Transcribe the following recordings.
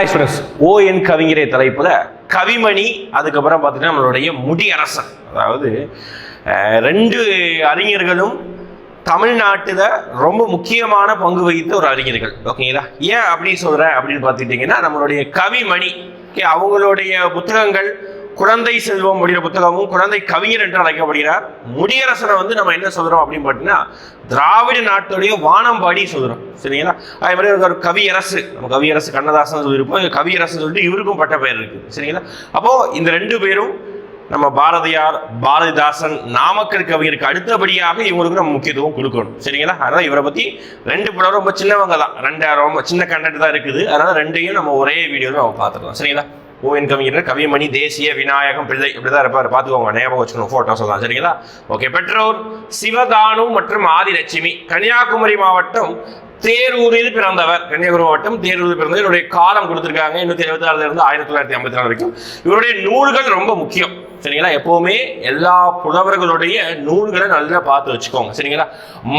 Hi friends ஓ என் தலைப்பில் கவிமணி அதுக்கப்புறம் பார்த்தீங்கன்னா நம்மளுடைய முடியரசன். அதாவது ரெண்டு அறிஞர்களும் தமிழ்நாட்டில் ரொம்ப முக்கியமான பங்கு வகித்த ஒரு அறிஞர்கள். ஓகேங்களா ஏன் அப்படி சொல்கிறேன் அப்படின்னு பார்த்துக்கிட்டிங்கன்னா நம்மளுடைய கவிமணி அவங்களுடைய புத்தகங்கள் குழந்தை செல்வம் அப்படிங்கிற புத்தகமும் குழந்தை கவிஞர் என்று அழைக்கப்படுகிறார். முடியரசனை வந்து நம்ம என்ன சொல்றோம் அப்படின்னு பார்த்தீங்கன்னா திராவிட நாட்டுடைய வானம்பாடி சொல்றோம். சரிங்களா? அதே மாதிரி ஒரு கவியரசு. நம்ம கவியரசு கண்ணதாசன் சொல்லியிருப்போம். கவியரசு சொல்லிட்டு இவருக்கும் பட்ட பெயர் இருக்கு. சரிங்களா? அப்போ இந்த ரெண்டு பேரும் நம்ம பாரதியார் பாரதிதாசன் நாமக்கல் கவிஞருக்கு அடுத்தபடியாக இவங்களுக்கு நம்ம முக்கியத்துவம் கொடுக்கணும். சரிங்களா? அதனால இவரை பத்தி ரெண்டு படம் ரொம்ப சின்னவங்க தான். ரெண்டு ரொம்ப சின்ன கண்டென்ட் தான் இருக்குது. அதனால ரெண்டையும் நம்ம ஒரே வீடியோவில் நம்ம பார்த்துக்கலாம். சரிங்களா? ஓவியன் கவிஞர் கவிமணி தேசிய விநாயகம் பிள்ளை இப்படிதான் இருப்பார். பார்த்துக்கோங்க ஞாபகம் வச்சுக்கணும் ஃபோட்டோஸ் எல்லாம் சரிங்களா? ஓகே பெற்றோர் சிவதானு மற்றும் ஆதிலட்சுமி கன்னியாகுமரி மாவட்டம் தேரூரில் பிறந்தவர். கன்னியாகுமரி மாவட்டம் தேரூரில் பிறந்தவர். இவருடைய காலம் கொடுத்துருக்காங்க எண்ணூத்தி எழுபத்தி ஆறுல இருந்து ஆயிரத்தி தொள்ளாயிரத்தி ஐம்பத்தி நாலு வரைக்கும். இவருடைய நூல்கள் ரொம்ப முக்கியம் சரிங்களா? எப்பவுமே எல்லா புலவர்களுடைய நூல்களை நல்லா பார்த்து வச்சுக்கோங்க சரிங்களா?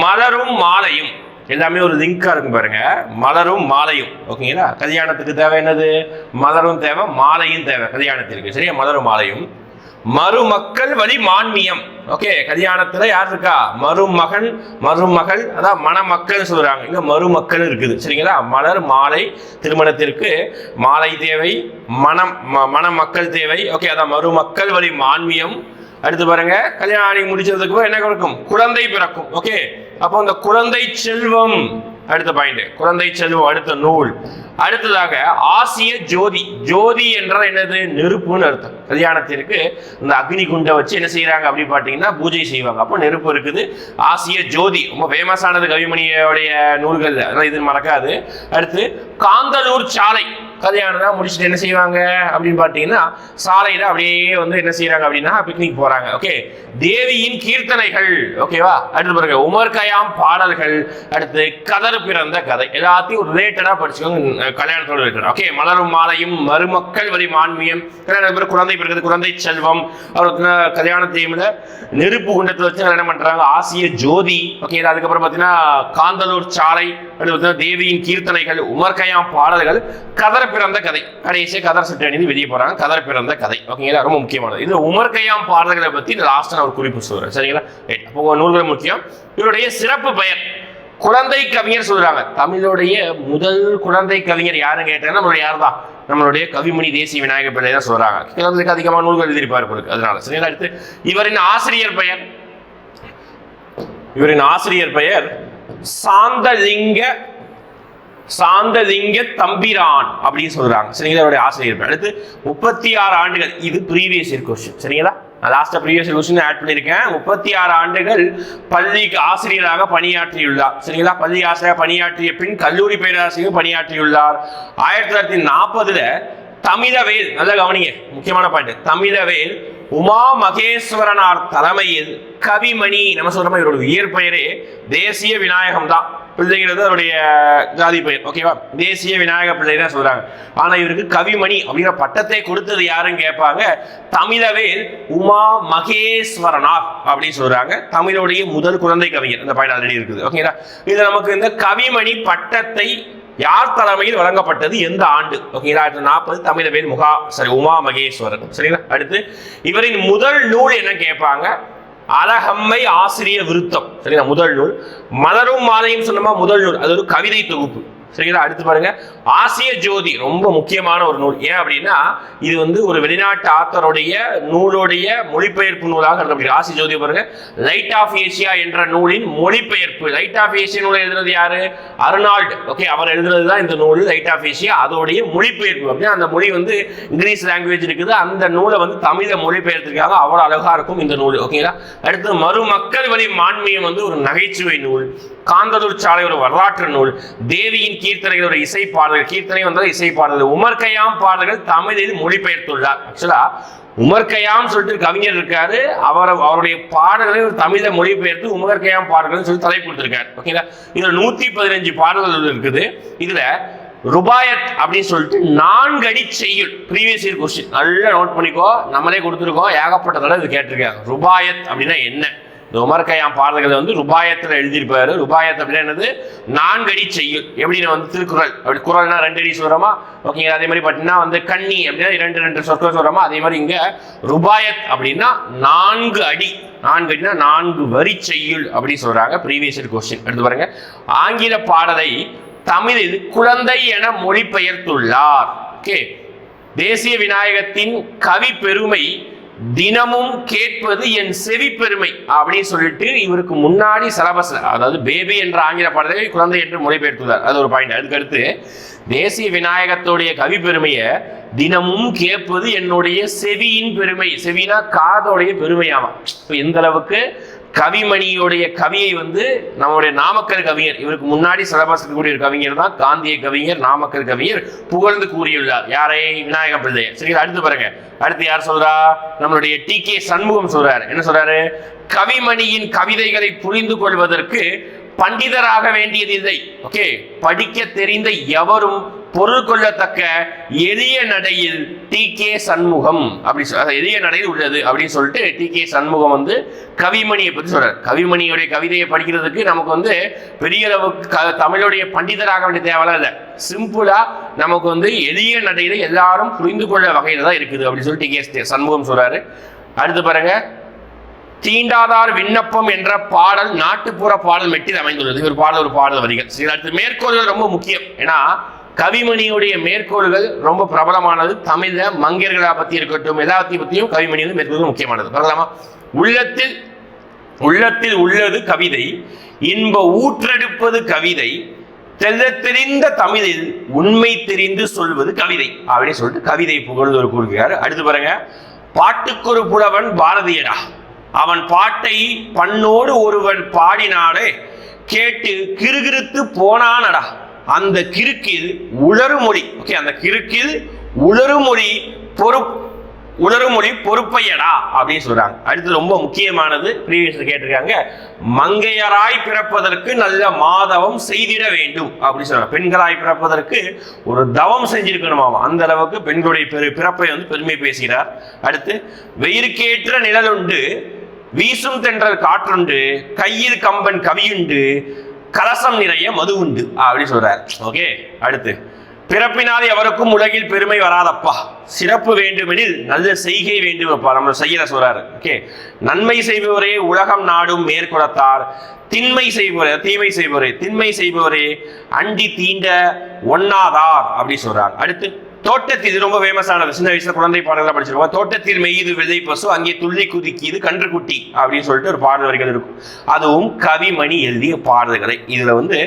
மலரும் மாலையும் எல்லாமே ஒரு லிங்காக இருக்கும் பாருங்க. மலரும் மாலையும். ஓகேங்களா? கல்யாணத்துக்கு தேவை என்னது? மலரும் தேவை மாலையும் தேவை. கல்யாணத்திற்கு. சரியா? மலரும் மாலையும். மருமக்கள் வழி மான்மியம். ஓகே? கல்யாணத்துல யார் இருக்கா? மருமகன் மருமகள் அதான் மணமக்கள் சொல்றாங்க. இங்க மருமக்கள் இருக்குது. சரிங்களா? மலர் மாலை திருமணத்திற்கு மாலை தேவை மணம் ம- மணமக்கள் தேவை. ஓகே? அதான் மருமக்கள் வழி மான்மியம். அடுத்து பாருங்க கல்யாணம் முடிச்சதுக்கு என்ன கொடுக்கும்? குழந்தை பிறக்கும். ஓகே அப்போ அந்த குழந்தை செல்வம். அடுத்த பாயிண்ட் குழந்தை செல்வம் அடுத்த நூல். அடுத்ததாக ஆசிய ஜோதி. ஜோதி என்றால் என்னது? நெருப்புன்னு அர்த்தம். கல்யாணத்திற்கு இந்த அக்னி குண்டை வச்சு என்ன செய்யறாங்க அப்படின்னு பார்த்தீங்கன்னா பூஜை செய்வாங்க. அப்போ நெருப்பு இருக்குது. ஆசிய ஜோதி. ரொம்ப ஃபேமஸானது கவிமணியோடைய நூல்கள் அதான் இது மறக்காது. அடுத்து காந்தலூர் சாலை. கல்யாணம் தான் முடிச்சுட்டு என்ன செய்வாங்க அப்படின்னு பார்த்தீங்கன்னா சாலையில அப்படியே வந்து என்ன செய்யறாங்க அப்படின்னா பிக்னிக் போறாங்க. ஓகே தேவியின் கீர்த்தனைகள். ஓகேவா அடுத்து பாருங்க. உமர் கயாம் பாடல்கள். அடுத்து கதர் பிறந்த கதை. எல்லாத்தையும் ரிலேட்டடா படிச்சுக்கோங்க. கல்யாணத்தோட ரிலேட்டட் ஓகே மலரும் மாலையும் மருமக்கள் வழி மான்மியம் கல்யாணம் குழந்தை பிறகு குழந்தை செல்வம். அவர் கல்யாண டைம்ல நெருப்பு குண்டத்தில் வச்சு என்ன பண்றாங்க. ஆசிய ஜோதி. ஓகே அதுக்கப்புறம் பார்த்தீங்கன்னா காந்தலூர் சாலை. அடுத்து பார்த்தீங்கன்னா தேவியின் கீர்த்தனைகள் உமர் கயாம் பாடல்கள். கதர் பிறந்த கதை. கடைசி கதர் சட்டை அணிந்து வெளியே போறாங்க. கதர் பிறந்த கதை. ஓகேங்களா ரொம்ப முக்கியமானது. இது உமர் கையாம் பாடல்களை பத்தி லாஸ்ட் நான் ஒரு குறிப்பு சொல்றேன். சரிங்களா? ரைட் அப்போ உங்க நூல்கள் முக்கியம். இவருடைய சிறப்பு பெயர் குழந்தை கவிஞர் சொல்றாங்க. தமிழுடைய முதல் குழந்தை கவிஞர் யாருன்னு கேட்டாங்கன்னா நம்மளுடைய யார் தான் நம்மளுடைய கவிமணி தேசிய விநாயகர் பிள்ளை தான் சொல்றாங்க. குழந்தைக்கு அதிகமான நூல்கள் எழுதியிருப்பார் பொருக்கு அதனால சரிங்களா? அடுத்து இவரின் ஆசிரியர் பெயர். இவரின் ஆசிரியர் பெயர் சாந்தலிங்க சாந்தலிங்க தம்பிரான் அப்படின்னு சொல்றாங்க. சரிங்களா? அவருடைய ஆசிரியர் அடுத்து முப்பத்தி ஆறு ஆண்டுகள். இது ப்ரீவியஸ் இயர் கொஸ்டின் சரிங்களா? நான் லாஸ்டா ப்ரீவியஸ் இயர் கொஸ்டின் ஆட் பண்ணியிருக்கேன். முப்பத்தி ஆறு ஆண்டுகள் பள்ளிக்கு ஆசிரியராக பணியாற்றியுள்ளார். சரிங்களா? பள்ளி ஆசிரியராக பணியாற்றிய பின் கல்லூரி பேராசிரியர் பணியாற்றியுள்ளார். ஆயிரத்தி தொள்ளாயிரத்தி நாற்பதுல தமிழவேல் நல்லா கவனிங்க முக்கியமான பாயிண்ட் தமிழவேல் உமா மகேஸ்வரனார் தலைமையில் கவிமணி நம்ம சொல்ற மாதிரி இவரோட இயற்பெயரே தேசிய விநாயகம் தான். பிள்ளைங்கிறது அவருடைய ஜாதி பெயர் ஓகேவா தேசிய விநாயக பிள்ளை தான் சொல்றாங்க. ஆனா இவருக்கு கவிமணி அப்படிங்கிற பட்டத்தை கொடுத்தது யாருன்னு கேட்பாங்க? தமிழவேல் உமா மகேஸ்வரனார் அப்படின்னு சொல்றாங்க. தமிழுடைய முதல் குழந்தை கவிஞர். இந்த பாயிண்ட் ஆல்ரெடி இருக்குது ஓகேங்களா இது நமக்கு இந்த கவிமணி பட்டத்தை யார் தலைமையில் வழங்கப்பட்டது எந்த ஆண்டு? ஓகேங்களா அடுத்து நாற்பது தமிழவேல் முகா சரி உமா மகேஸ்வரன். சரிங்களா? அடுத்து இவரின் முதல் நூல் என்ன கேட்பாங்க? அழகம்மை ஆசிரிய விருத்தம். சரிங்களா? முதல் நூல். மலரும் மாலையும் சொன்னமா? முதல் நூல். அது ஒரு கவிதை தொகுப்பு. சரிங்களா? அடுத்து பாருங்க. ஆசிய ஜோதி ரொம்ப முக்கியமான ஒரு நூல். ஏன் அப்படின்னா இது வந்து ஒரு வெளிநாட்டு ஆத்தருடைய நூலுடைய மொழிபெயர்ப்பு நூலாக கருதப்படுகிறது. ஆசிய ஜோதி பாருங்க. லைட் ஆஃப் ஏசியா என்ற நூலின் மொழிபெயர்ப்பு. லைட் ஆஃப் ஏசியா நூலை எழுதுனது யாரு? அர்னால்டு ஓகே அவர் எழுதுனது தான் இந்த நூல் லைட் ஆஃப் ஏசியா அதோடைய மொழிபெயர்ப்பு. அப்படின்னா அந்த மொழி வந்து இங்கிலீஷ் லாங்குவேஜ் இருக்குது. அந்த நூலை வந்து தமிழ மொழிபெயர்த்திருக்காங்க. அவ்வளோ அழகா இருக்கும் இந்த நூல். ஓகேங்களா அடுத்து மறுமக்கள் வழி மான்மியம் வந்து ஒரு நகைச்சுவை நூல். காந்தலூர் சாலை ஒரு வரலாற்று நூல். தேவியின் கீர்த்தனைகள் ஒரு இசை பாடல்கள். கீர்த்தனை வந்தால் இசை பாடல்கள். உமர் கயாம் பாடல்கள் தமிழில் மொழிபெயர்த்துள்ளார். ஆக்சுவலா உமர் கயாம் சொல்லிட்டு கவிஞர் இருக்காரு. அவர் அவருடைய பாடல்களை ஒரு தமிழை மொழிபெயர்த்து உமர் கயாம் பாடல்கள்னு சொல்லி தலைப்பு கொடுத்திருக்காரு. ஓகேங்களா இதுல நூத்தி பதினஞ்சு பாடல்கள் இருக்குது. இதுல ருபாயத் அப்படின்னு சொல்லிட்டு நான்கு அடி செய்யுள். ப்ரீவியஸ் இயர் கொஸ்டின் நல்லா நோட் பண்ணிக்கோ. நம்மளே கொடுத்துருக்கோம். ஏகப்பட்ட தடவை இது கேட்டிருக்காங்க. ருபாயத் அப்படின்னா என்ன? இந்த உமர் கயாம் பாடல்களை வந்து ருபாயத்தில் எழுதியிருப்பாரு. ருபாயத் அப்படின்னா என்னது? நான்கடி செய்யுள் எப்படின்னு வந்து திருக்குறள். அப்படி குரல்னா ரெண்டு அடி சொல்கிறோமா ஓகேங்க அதே மாதிரி பார்த்தீங்கன்னா வந்து கண்ணி அப்படின்னா இரண்டு ரெண்டு சொற்கள் சொல்கிறோமா அதே மாதிரி இங்கே ருபாயத் அப்படின்னா நான்கு அடி. நான்கு அடினா நான்கு வரி செய்யுள் அப்படின்னு சொல்கிறாங்க ப்ரீவியஸ் கொஸ்டின் எடுத்து பாருங்க. ஆங்கில பாடலை தமிழில் குழந்தை என மொழிபெயர்த்துள்ளார். ஓகே தேசிய விநாயகத்தின் கவி பெருமை தினமும் கேட்பது என் செவி பெருமை அப்படின்னு சொல்லிட்டு இவருக்கு முன்னாடி சிலபஸ் அதாவது பேபி என்ற ஆங்கில பாடலை குழந்தை என்று மொழிபெயர்த்துள்ளார். அது ஒரு பாயிண்ட் அதுக்கடுத்து தேசிய விநாயகத்துடைய கவி பெருமையை தினமும் கேட்பது என்னுடைய செவியின் பெருமை. செவினா காதோடைய பெருமையாமா இப்போ எந்த அளவுக்கு கவிமணியுடைய கவியை வந்து நம்முடைய நாமக்கல் கவிஞர் இவருக்கு முன்னாடி சிலபஸ் இருக்கக்கூடிய ஒரு கவிஞர் தான் காந்திய கவிஞர் நாமக்கல் கவிஞர் புகழ்ந்து கூறியுள்ளார். யாரை? விநாயக பிள்ளையர் சரி அடுத்து பாருங்க. அடுத்து யார் சொல்றா? நம்மளுடைய டி கே சண்முகம் சொல்றாரு. என்ன சொல்றாரு? கவிமணியின் கவிதைகளை புரிந்து கொள்வதற்கு பண்டிதராக வேண்டியது இல்லை. ஓகே படிக்க தெரிந்த எவரும் பொருள் கொள்ளத்தக்க எளிய நடையில் டி. கே. சண்முகம் அப்படி அதாவது எளிய நடையில் உள்ளது அப்படின்னு சொல்லிட்டு டி. கே. சண்முகம் வந்து கவிமணியை பற்றி சொல்றார். கவிமணியுடைய கவிதையை படிக்கிறதுக்கு நமக்கு வந்து பெரிய அளவுக்கு க- தமிழுடைய பண்டிதராக வேண்டிய தேவையெல்லாம் இல்லை. சிம்பிளா நமக்கு வந்து எளிய நடையில எல்லாரும் புரிந்து கொள்ள வகையில தான் இருக்குது அப்படின்னு சொல்லி டி. கே. சண்முகம் சொல்றாரு. அடுத்து பாருங்க. தீண்டாதார் விண்ணப்பம் என்ற பாடல் நாட்டுப்புற பாடல் மெட்டில் அமைந்துள்ளது. ஒரு பாடல் ஒரு பாடல் வரிகள். சரி அடுத்து மேற்கோள்கள் ரொம்ப முக்கியம். ஏன்னா கவிமணியுடைய மேற்கோள்கள் ரொம்ப பிரபலமானது. தமிழ மங்கையர்களை பத்தி இருக்கட்டும் எல்லாத்தையும் பத்தியும் கவிமணி வந்து மேற்கோள்கள் முக்கியமானது. பார்க்கலாமா? உள்ளத்தில் உள்ளத்தில் உள்ளது கவிதை இன்ப ஊற்றெடுப்பது கவிதை தெல்ல தெரிந்த தமிழில் உண்மை தெரிந்து சொல்வது கவிதை. அப்படின்னு சொல்லிட்டு கவிதை புகழ்ந்து ஒரு கூறுகிறார். அடுத்து பாருங்க. பாட்டுக்கொரு புலவன் பாரதியடா. அவன் பாட்டை பண்ணோடு ஒருவன் பாடினாலே கேட்டு கிருகிருத்து போனானடா. அந்த கிறுக்கில் உளறுமொழி ஓகே அந்த கிறுக்கில் உளறுமொழி பொறுப்பு உளறுமொழி பொறுப்பையடா அப்படின்னு சொல்றாங்க. அடுத்து ரொம்ப முக்கியமானது ப்ரீவியஸ் கேட்டிருக்காங்க மங்கையராய் பிறப்பதற்கு நல்ல மாதவம் செய்திட வேண்டும் அப்படின்னு சொல்றாங்க. பெண்களாய் பிறப்பதற்கு ஒரு தவம் செஞ்சிருக்கணுமாம்? அந்த அளவுக்கு பெண்களுடைய பெரு பிறப்பை வந்து பெருமை பேசுகிறார். அடுத்து வெயிற்கேற்ற நிழலுண்டு வீசும் தென்றல் காற்றுண்டு கையில் கம்பன் கவியுண்டு கலசம் நிறைய மது உண்டு அப்படின்னு சொல்றார். ஓகே அடுத்து. பிறப்பினால் எவருக்கும் உலகில் பெருமை வராதப்பா. சிறப்பு வேண்டுமெனில் நல்ல செய்கை வேண்டுமப்பா. நம்ம செய்யற சொல்றாரு. ஓகே. நன்மை செய்பவரே உலகம் நாடும் மேற்குலத்தார் திண்மை செய்பவரே தீமை செய்பவரே திண்மை செய்பவரே அண்டி தீண்ட ஒன்னாதார் அப்படி சொல்றாங்க அடுத்து. தோட்டத்தில் இது ரொம்ப ஃபேமஸானது சின்ன வயசுல குழந்தை பாடல்கள் படிச்சிருக்கோம் தோட்டத்தில் மெய்யுது விதை பசு அங்கே துள்ளி குதிக்கிது கன்றுக்குட்டி அப்படின்னு சொல்லிட்டு ஒரு பாடல் வரிகள் இருக்கும். அதுவும் கவிமணி எழுதிய பாடல்களை இதுல வந்து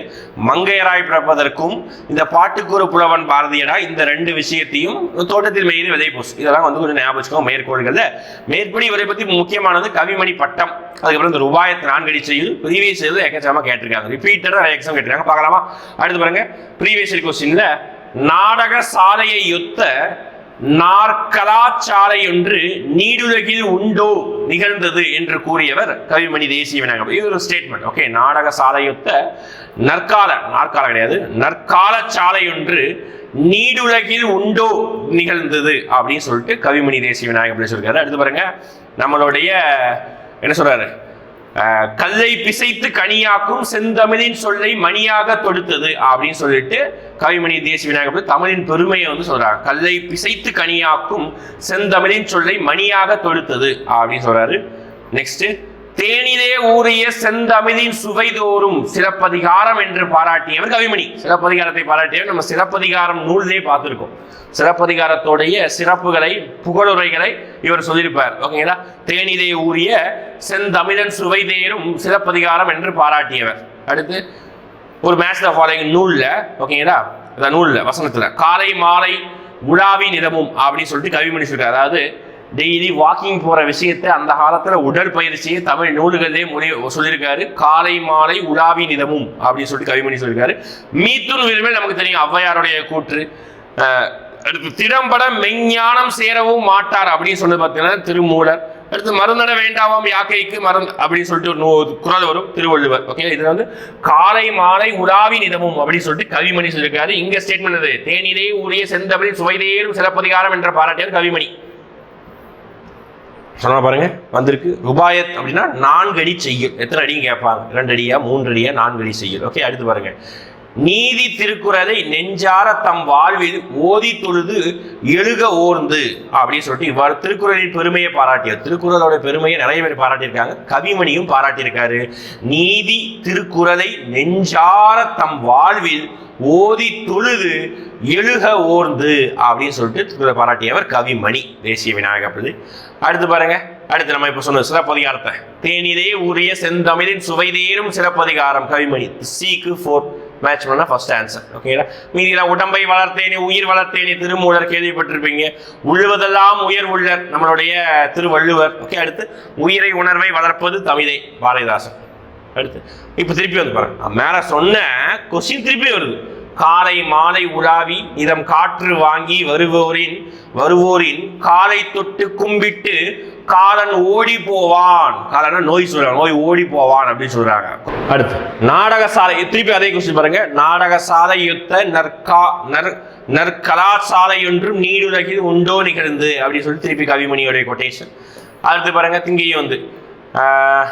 மங்கையராய் பிறப்பதற்கும் இந்த பாட்டுக்கூறு புலவன் பாரதியடா இந்த ரெண்டு விஷயத்தையும் தோட்டத்தில் மெய்யுது விதை பசு. இதெல்லாம் வந்து கொஞ்சம் ஞாபகம் வச்சுக்கோங்க மேற்கோள்கள்ல. மேற்படி இவரை பத்தி முக்கியமானது கவிமணி பட்டம். அதுக்கப்புறம் இந்த ரூபாயத்து நான்கடி செய்யுள் ப்ரீவியஸ் செய்யுள் கேட்டிருக்காங்க. ரிப்பீட்டடாக எக்ஸாம் கேட்டிருக்காங்க. பார்க்கலாமா? அடுத்து பாருங்க. ப்ரீவியஸ் கொஸ்டின்ல நாடக சாலையை ஒத்த நாற்கலாச்சாலை ஒன்று நீடுலகில் உண்டோ நிகழ்ந்தது என்று கூறியவர் கவிமணி தேசிய விநாயகம் இது ஒரு ஸ்டேட்மெண்ட் ஓகே நாடக சாலையொத்த நற்கால நாற்கால கிடையாது நற்கால சாலை ஒன்று நீடுலகில் உண்டோ நிகழ்ந்தது அப்படின்னு சொல்லிட்டு கவிமணி தேசிய விநாயகர் அப்படின்னு சொல்லிருக்காரு அடுத்து பாருங்க நம்மளுடைய என்ன சொல்றாரு? கல்லை பிசைத்து கனியாக்கும் செந்தமிழின் சொல்லை மணியாக தொடுத்தது அப்படின்னு சொல்லிட்டு கவிமணி தேசிய விநாயகர் தமிழின் பெருமையை வந்து சொல்றாங்க. கல்லை பிசைத்து கனியாக்கும் செந்தமிழின் சொல்லை மணியாக தொடுத்தது அப்படின்னு சொல்றாரு. நெக்ஸ்ட் தேனிலே ஊறிய செந்தமிழின் சுவைதோறும் சிறப்பதிகாரம் என்று பாராட்டியவர் கவிமணி. சிறப்பதிகாரத்தை பாராட்டியவர். நம்ம சிறப்பதிகாரம் நூலிலே பார்த்துருக்கோம். சிறப்பதிகாரத்தோடைய சிறப்புகளை புகழுரைகளை இவர் சொல்லியிருப்பார். ஓகேங்களா? தேனிலே ஊறிய செந்தமிழன் சுவைதேரும் சிறப்பதிகாரம் என்று பாராட்டியவர். அடுத்து ஒரு மேட்ச் ஃபாலோயிங் நூலில் ஓகேங்களா? அந்த நூலில் வசனத்தில் காலை மாலை உலாவி நிறமும் அப்படின்னு சொல்லிட்டு கவிமணி சொல்கிறார் அதாவது டெய்லி வாக்கிங் போற விஷயத்தை அந்த காலத்துல உடற்பயிற்சியை தமிழ் நூல்களிலே மொழி சொல்லியிருக்காரு. காலை மாலை உலாவி நிதமும் அப்படின்னு சொல்லிட்டு கவிமணி சொல்லியிருக்காரு. மீத்துன் விரும்பில் நமக்கு தெரியும் ஔவையாருடைய கூற்று. அடுத்து திறம்பட மெஞ்ஞானம் சேரவும் மாட்டார் அப்படின்னு சொல்லி பார்த்தீங்கன்னா திருமூலர். அடுத்து மருந்தட வேண்டாமாம் யாக்கைக்கு மருந்து அப்படின்னு சொல்லிட்டு ஒரு நூ- வரும் திருவள்ளுவர். ஓகே இது வந்து காலை மாலை உலாவி நிதமும் அப்படின்னு சொல்லிட்டு கவிமணி சொல்லியிருக்காரு. இங்க ஸ்டேட்மெண்ட் அது தேனிலே ஊரிய செந்தமிழ் சுவைதேரும் சிறப்பதிகாரம் என்ற பாராட்டியார் கவிமணி. சொன்னா பாருங்க வந்திருக்கு. ருபாயத் அப்படின்னா நான்கு அடி செய்யுள். எத்தனை அடியும் கேட்பாங்க? ரெண்டு அடியா மூன்று அடியா நான்கு அடி செய்யுள். ஓகே அடுத்து பாருங்க. நீதி திருக்குறளை நெஞ்சார தம் வாழ்வில் ஓதி தொழுது எழுக ஓர்ந்து அப்படின்னு சொல்லிட்டு இவ்வாறு திருக்குறளின் பெருமையை பாராட்டியது திருக்குறளோட பெருமையை நிறைய பேர் பாராட்டியிருக்காங்க. கவிமணியும் பாராட்டியிருக்காரு. நீதி திருக்குறளை நெஞ்சார தம் வாழ்வில் ஓதி தொழுது எழுக ஓர்ந்து அப்படின்னு சொல்லிட்டு திருக்குறளை பாராட்டியவர் கவிமணி தேசிய விநாயகர் பிரதி அடுத்து பாருங்க. அடுத்து நம்ம இப்போ சொன்ன சிறப்பதிகாரத்தை தேனிதே உரிய செந்தமிழின் சுவைதேனும் சிறப்பதிகாரம் கவிமணி சிக்கு ஃபோர் மேட்ச் பண்ணா ஃபர்ஸ்ட் ஆன்சர் ஓகேங்களா மீதியெல்லாம் உடம்பை வளர்த்தேனே உயிர் வளர்த்தேனே திருமூலர் கேள்விப்பட்டிருப்பீங்க. உள்ளுவதெல்லாம் உயர் உள்ளர் நம்மளுடைய திருவள்ளுவர். ஓகே அடுத்து உயிரை உணர்வை வளர்ப்பது தமிழே பாரதிதாசன். அடுத்து. இப்போ திருப்பி வந்து பாருங்க. மேலே சொன்ன கொஸ்டின் திருப்பி வருது. காலை மாலை உலாவி இதம் காற்று வாங்கி வருவோரின் வருவோரின் காலை தொட்டு கும்பிட்டு காலன் ஓடி போவான். காலன்னா நோய் சொல்றாங்க. நோய் ஓடி போவான் அப்படின்னு சொல்றாங்க. அடுத்து நாடகசாலை திருப்பி அதே கொஸ்டின் பாருங்க. நாடகசாலை யுத்த நற்கா நற் நற்கலாசாலை ஒன்றும் நீடுலகில் உண்டோ நிகழ்ந்து அப்படின்னு சொல்லி திருப்பி கவிமணியோடைய கொட்டேஷன் அடுத்து பாருங்க திங்கேயும் வந்து ஆஹ்,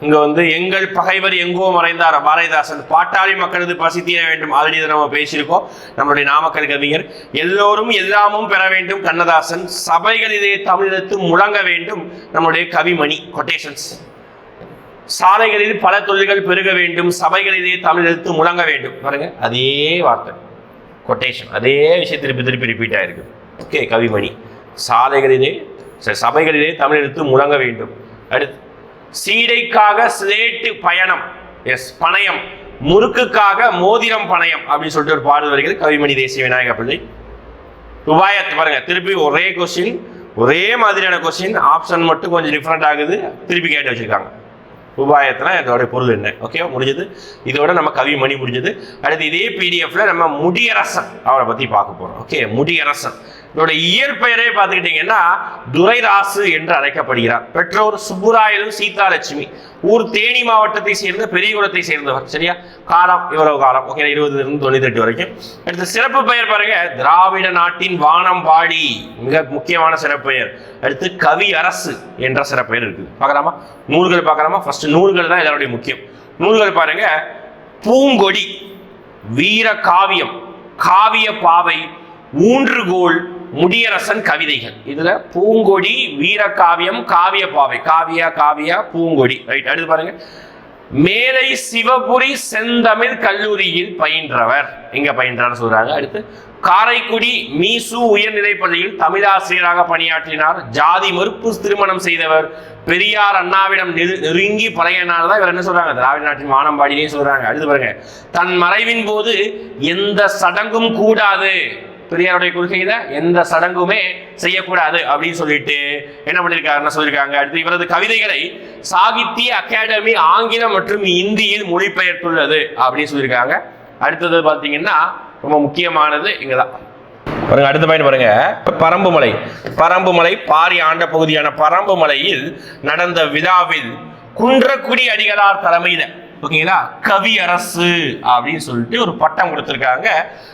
இங்க வந்து எங்கள் பகைவர் எங்கோ மறைந்தார் பாரதிதாசன். பாட்டாளி மக்களது பசி தீர வேண்டும். ஆல்ரெடி இதை நம்ம பேசியிருக்கோம். நம்மளுடைய நாமக்கல் கவிஞர். எல்லோரும் எல்லாமும் பெற வேண்டும் கண்ணதாசன். சபைகளிலே தமிழத்து முழங்க வேண்டும். நம்மளுடைய கவிமணி கொட்டேஷன்ஸ் சாலைகளில் பல தொழில்கள் பெருக வேண்டும். சபைகளிலே தமிழ் எழுத்து முழங்க வேண்டும். பாருங்க அதே வார்த்தை கொட்டேஷன் அதே விஷயம் திருப்பி திருப்பி ரிப்பீட் ஆயிருக்கு. ஓகே கவிமணி. சாலைகளிலே சரி, சபைகளிலே தமிழ் எழுத்து முழங்க வேண்டும். அடுத்து சீடைக்காக ஸ்லேட்டு பயணம். எஸ் பணயம். முறுக்குக்காக மோதிரம் பணயம் அப்படின்னு சொல்லிட்டு ஒரு பாடல் வருகிறது. கவிமணி தேசிய விநாயக பிள்ளை. ருபாயத் பாருங்க. திருப்பி ஒரே கொஸ்டின் ஒரே மாதிரியான கொஸ்டின் ஆப்ஷன் மட்டும் கொஞ்சம் டிஃப்ரெண்ட் ஆகுது. திருப்பி கேட்டு வச்சிருக்காங்க. உபாயத்துல இதோட பொருள் என்ன? ஓகே முடிஞ்சது. இதோட நம்ம கவி மணி முடிஞ்சது. அடுத்து இதே பிடிஎஃப்ல நம்ம முடியரசன் அவரை பத்தி பார்க்க போறோம். ஓகே முடியரசன். இவருடைய இயற்பெயரே பார்த்துக்கிட்டீங்கன்னா துரைராசு என்று அழைக்கப்படுகிறார். பெற்றோர் சுப்புராயலு சீதாலட்சுமி. ஊர் தேனி மாவட்டத்தை சேர்ந்த பெரியகுளத்தை சேர்ந்தவர் சரியா? காலம் இவ்வளவு காலம்? ஓகே இருபதுல இருந்து தொண்ணூத்தி எட்டு வரைக்கும். அடுத்து சிறப்பு பெயர் பாருங்க. திராவிட நாட்டின் வானம்பாடி மிக முக்கியமான சிறப்பு பெயர். அடுத்து கவி அரசு என்ற சிறப்பெயர் இருக்குது பார்க்கலாமா? நூல்கள் பார்க்கலாமா? ஃபர்ஸ்ட் நூல்கள் தான் இதனுடைய முக்கியம். நூல்கள் பாருங்க. பூங்கொடி வீர காவியம் காவிய பாவை ஊன்றுகோல் முடியரசன் கவிதைகள். இதுல பூங்கொடி வீரகாவியம் காவிய பாவை காவியா காவியா பூங்கொடி. ரைட் அடுத்து பாருங்க. மேலை சிவபுரி செந்தமிழ் கல்லூரியில் பயின்றவர். எங்க பயின்றார் சொல்றாங்க. அடுத்து காரைக்குடி மீசு உயர்நிலை பள்ளியில் தமிழாசிரியராக பணியாற்றினார். ஜாதி மறுப்பு திருமணம் செய்தவர். பெரியார் அண்ணாவிடம் நெரு- நெருங்கி பழகினார் தான் இவர் என்ன சொல்றாங்க? திராவிட நாட்டின் வானம்பாடினே சொல்றாங்க. அடுத்து பாருங்க. தன் மறைவின் போது எந்த சடங்கும் கூடாது. பெரியாருடைய கொள்கையில எந்த சடங்குமே செய்யக்கூடாது அப்படின்னு சொல்லிட்டு என்ன பண்ணிருக்காருன்னு சொல்லியிருக்காங்க அடுத்து இவரது கவிதைகளை சாகித்ய அகாடமி ஆங்கிலம் மற்றும் இந்தியில் மொழிபெயர்த்துள்ளது அப்படின்னு சொல்லியிருக்காங்க அடுத்தது பார்த்தீங்கன்னா ரொம்ப முக்கியமானது இங்கதான். பாருங்க அடுத்த பாயிண்ட் பாருங்க. பரம்புமலை. பரம்புமலை பாரி ஆண்ட பகுதியான பரம்புமலையில் நடந்த விழாவில் குன்றக்குடி அடிகளார் தலைமையில ஓகேங்களா? கவி அரசு அப்படின்னு சொல்லிட்டு ஒரு பட்டம் கொடுத்துருக்காங்க.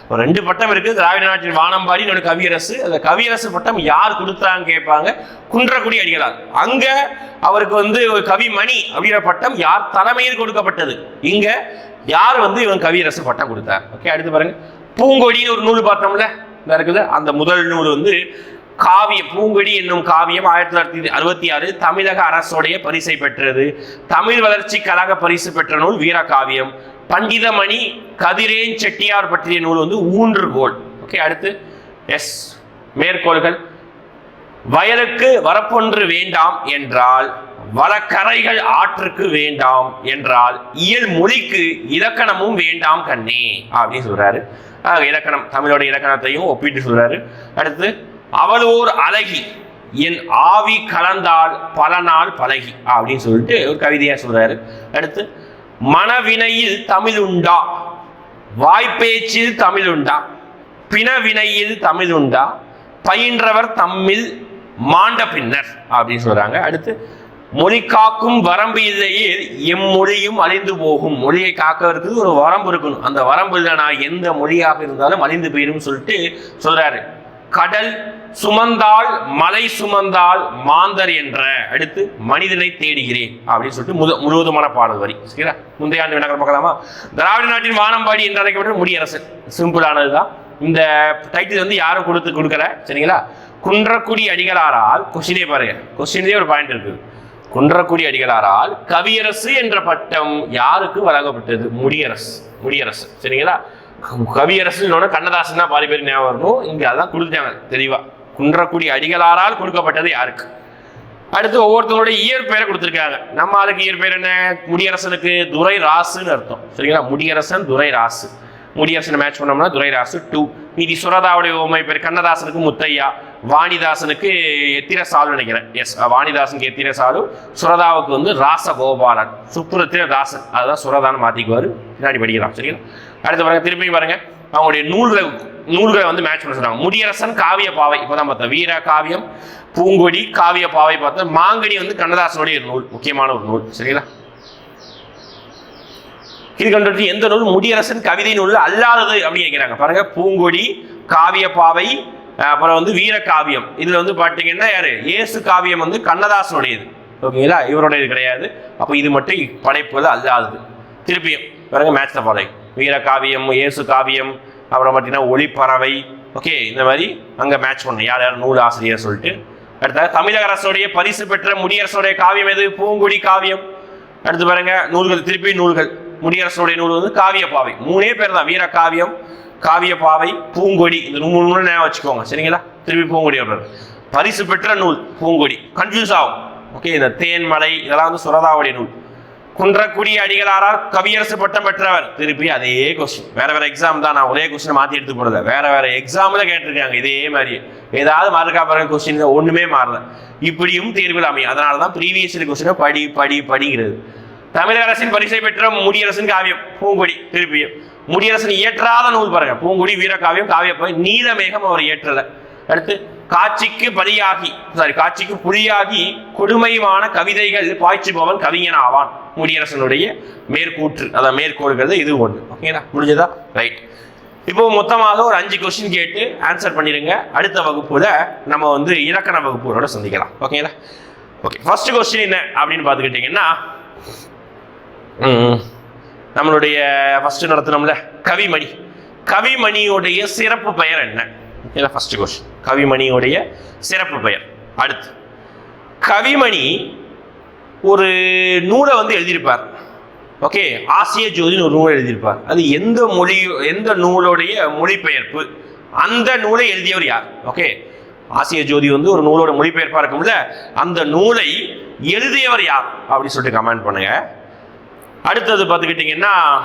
ஒரு ரெண்டு பட்டம் இருக்குது திராவிட நாட்டின் வானம்பாடி இன்னொரு கவியரசு அந்த கவியரசு பட்டம் யார் கொடுத்தாங்க கேட்பாங்க. குன்றக்குடி அடிகளார். அங்க அவருக்கு வந்து ஒரு கவிமணி அப்படிங்கிற பட்டம் யார் தலைமையில் கொடுக்கப்பட்டது? இங்க யார் வந்து இவன் கவியரசு பட்டம் கொடுத்தார் ஓகே அடுத்து பாருங்க. பூங்கொடின்னு ஒரு நூல் பார்த்தோம்ல? இருக்குது? அந்த முதல் நூல் வந்து காவியம் பூங்கொடி என்னும் காவியம் ஆயிரத்தி தொள்ளாயிரத்தி அறுபத்தி ஆறு தமிழக அரசுடைய பரிசை பெற்றது. தமிழ் வளர்ச்சி கழக பரிசு பெற்ற நூல் வீரகாவியம். பண்டிதமணி கதிரேன் செட்டியார் பற்றிய நூல் வந்து ஊன்றுகோல். ஓகே அடுத்து எஸ் மேற்கோள்கள். வயலுக்கு வரப்பொன்று வேண்டாம் என்றால் வளக்கரைகள் ஆற்றுக்கு வேண்டாம் என்றால் இயல் மொழிக்கு இலக்கணமும் வேண்டாம் கண்ணே அப்படின்னு சொல்றாரு. இலக்கணம் தமிழோட இலக்கணத்தையும் ஒப்பிட்டு சொல்றாரு. அடுத்து அவள் ஓர் அழகி என் ஆவி கலந்தால் பல நாள் பழகி அப்படின்னு சொல்லிட்டு ஒரு கவிதையா சொல்றாரு. அடுத்து மனவினையில் தமிழ் உண்டா வாய்ப்பேச்சில் தமிழ் உண்டா பிணவினையில் தமிழ் உண்டா பயின்றவர் தம்மில் மாண்ட பின்னர் அப்படின்னு சொல்றாங்க. அடுத்து மொழி காக்கும் வரம்பு இல்லையே எம்மொழியும் அழிந்து போகும். மொழியை காக்கிறதுக்கு ஒரு வரம்பு இருக்கணும். அந்த வரம்பு நான் எந்த மொழியாக இருந்தாலும் அழிந்து போயிடும் சொல்லிட்டு சொல்றாரு. கடல் சுமந்தால் மலை சுமந்தால் மாந்தர் என்ற அடுத்து மனிதனை தேடுகிறேன் அப்படின்னு சொல்லிட்டு முத முழுவதுமான பாடல் வரி. சரிங்களா? முந்தைய ஆண்டு வினாக்கள் பார்க்கலாமா? திராவிட நாட்டின் வானம்பாடி என்று அழைக்கப்பட்ட முடியரசன். சிம்பிளானதுதான் இந்த டைட்டில் வந்து யாரும் கொடுத்து கொடுக்கல. சரிங்களா? குன்றக்குடி அடிகளாரால் கொஸ்டினே பாருங்க. கொஸ்டின்லேயே ஒரு பாயிண்ட் இருக்குது. குன்றக்குடி அடிகளாரால் கவியரசு என்ற பட்டம் யாருக்கு வழங்கப்பட்டது? முடியரசு. முடியரசு. சரிங்களா? கவியரசுன்னு கண்ணதாசன் தான் பாதி பேர் ஞாபகம் இருக்கும் இங்கே அதான் கொடுத்துட்டாங்க தெளிவாக குன்றக்குடி அடிகளாரால் கொடுக்கப்பட்டது யாருக்கு? அடுத்து ஒவ்வொருத்தவங்களோட இயற்பெயரை கொடுத்துருக்காங்க. நம்ம ஆளுக்கு இயற்பெயர் என்ன? முடியரசனுக்கு துரை ராசுன்னு அர்த்தம். சரிங்களா? முடியரசன் துரை ராசு முடியரசனை மேட்ச் பண்ணோம்னா துரை ராசு டூ மீதி சுரதாவுடைய ஓமை பேர் கண்ணதாசனுக்கு முத்தையா. வாணிதாசனுக்கு எத்திரசாலு நினைக்கிறேன். எஸ் வாணிதாசனுக்கு எத்திரசாலு. சுரதாவுக்கு வந்து ராசகோபாலன். சுப்புரத்திர தாசன். அதுதான் சுரதான்னு மாற்றிக்குவார் பின்னாடி படிக்கலாம். சரிங்களா? அடுத்து பாருங்க திருப்பி பாருங்க. அவங்களுடைய நூல்களை நூல்களை வந்து மேட்ச் பண்ண சொல்றாங்க. முடியரசன் காவிய பாவை இப்போதான் பார்த்தோம். வீர காவியம் பூங்கொடி காவிய பாவை பார்த்தோம். மாங்கனி வந்து கண்ணதாசனுடைய ஒரு நூல் முக்கியமான ஒரு நூல் சரிங்களா? இது கண்டு எந்த நூல்? முடியரசன் கவிதை நூல் அல்லாதது அப்படின்னு கேட்கிறாங்க பாருங்க பூங்கொடி காவிய பாவை அப்புறம் வந்து வீர காவியம். இதுல வந்து பாத்தீங்கன்னா யாரு? இயேசு காவியம் வந்து கண்ணதாசனுடையது. ஓகேங்களா? இவருடையது கிடையாது. அப்போ இது மட்டும் படைப்புகள் அல்லாதது. திருப்பியும் பாருங்க மேட்ச் த ஃபாலோயிங் வீர காவியம் இயேசு காவியம் அப்புறம் பார்த்தீங்கன்னா ஒளிப்பறவை. ஓகே இந்த மாதிரி அங்கே மேட்ச் பண்ணணும். யார் யார்? நூல் ஆசிரியர் சொல்லிட்டு. அடுத்தது தமிழக அரசுடைய பரிசு பெற்ற முடியரசுடைய காவியம் எது? பூங்குடி காவியம். அடுத்து பாருங்க நூல்கள். திருப்பி நூல்கள். முடியரசுடைய நூல் வந்து காவிய பாவை மூணே பேர் தான். வீர காவியம் காவிய பாவை பூங்கொடி. இந்த மூணு நூல் ஞாபகம் வச்சுக்கோங்க. சரிங்களா? திருப்பி பூங்கொடி வர்றது பரிசு பெற்ற நூல் பூங்கொடி. கன்ஃபியூஸ் ஆகும். ஓகே இந்த தேன்மலை இதெல்லாம் வந்து சுரதாவுடைய நூல். குன்றக்குடி அடிகளாரால் கவியரசு பட்டம் பெற்றவர். திருப்பி அதே கொஸ்டின் வேற வேற எக்ஸாம் தான். நான் ஒரே கொஸ்டின் மாத்தி எடுத்து போடல வேற வேற எக்ஸாம்ல கேட்டிருக்காங்க. இதே மாதிரி. ஏதாவது மார்க்கா பாருங்க கொஸ்டின் ஒண்ணுமே மாறல. இப்படியும் தேர்வில் அமையும். அதனால தான் ப்ரீவியஸ் கொஸ்டினை படி படி படிக்கிறது தமிழக அரசின் பரிசை பெற்ற முடியரசின் காவியம் பூங்கொடி திருப்பியும். முடியரசன் இயற்றாத நூல் பாருங்க. பூங்குடி வீரகாவியம் காவியம் போய் நீலமேகம் அவர் இயற்றல. அடுத்து காட்சிக்கு பலியாகி சாரி காட்சிக்கு புலியாகி கொடுமையான கவிதைகள் பாய்ச்சுபவன் கவிஞன் ஆவான் முடியரசனுடைய மேற்கூற்று அதான் மேற்கோள்கள் இது ஒன்று ஓகேங்களா முடிஞ்சதா? ரைட் இப்போ மொத்தமாக ஒரு அஞ்சு கொஸ்டின் கேட்டு ஆன்சர் பண்ணிடுங்க. அடுத்த வகுப்புல நம்ம வந்து இலக்கண வகுப்புகளோட சந்திக்கலாம். ஓகேங்களா ஓகே ஃபர்ஸ்ட் கொஸ்டின் என்ன அப்படின்னு பார்த்துக்கிட்டிங்கன்னா நம்மளுடைய ஃபர்ஸ்ட் நடத்தினோம்ல கவிமணி. கவிமணியுடைய சிறப்பு பெயர் என்ன? இதான் ஃபர்ஸ்ட் கொஸ்டின் கவிமணியுடைய சிறப்பு பெயர். அடுத்து கவிமணி ஒரு நூலை வந்து எழுதியிருப்பார். ஓகே ஆசிய ஜோதின்னு ஒரு நூல் எழுதியிருப்பார். அது எந்த மொழி எந்த நூலோடைய மொழிபெயர்ப்பு? அந்த நூலை எழுதியவர் யார்? ஓகே ஆசிய ஜோதி வந்து ஒரு நூலோட மொழிபெயர்ப்பாக இருக்கும்ல அந்த நூலை எழுதியவர் யார்? அப்படின்னு சொல்லிட்டு கமெண்ட் பண்ணுங்க. அடுத்தது பார்த்துக்கிட்டிங்கன்னா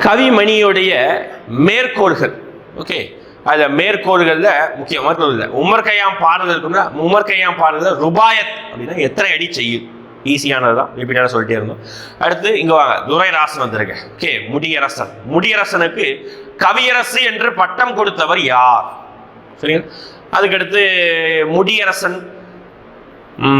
கவிமணியுடைய மேற்கோள்கள். ஓகே அதில் மேற்கோள்களில் முக்கியமாக இல்லை. உமர் கையாம் பாடல் உமர் கையாம் பாடலில் ருபாயத் அப்படின்னா எத்தனை அடி செய்யும்? ஈஸியானது தான் ரிப்பீட்டாக சொல்லிட்டே இருந்தோம். அடுத்து இங்கே வாங்க துரைராசன் வந்திருக்கேன் ஓகே முடியரசன். முடியரசனுக்கு கவியரசு என்று பட்டம் கொடுத்தவர் யார்? சரிங்களா அதுக்கடுத்து முடியரசன்.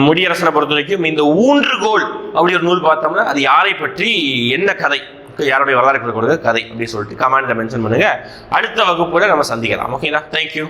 முடியரசனை பொறுத்த வரைக்கும் இந்த ஊன்றுகோல் அப்படி ஒரு நூல் பார்த்தோம்னா அது யாரை பற்றி என்ன கதை? யாருடைய வரலாறு கொடுக்கறது கதை அப்படின்னு சொல்லிட்டு கமெண்ட்ல மென்ஷன் பண்ணுங்கள் அடுத்த வகுப்புல நம்ம சந்திக்கலாம். ஓகேங்களா தேங்க்யூ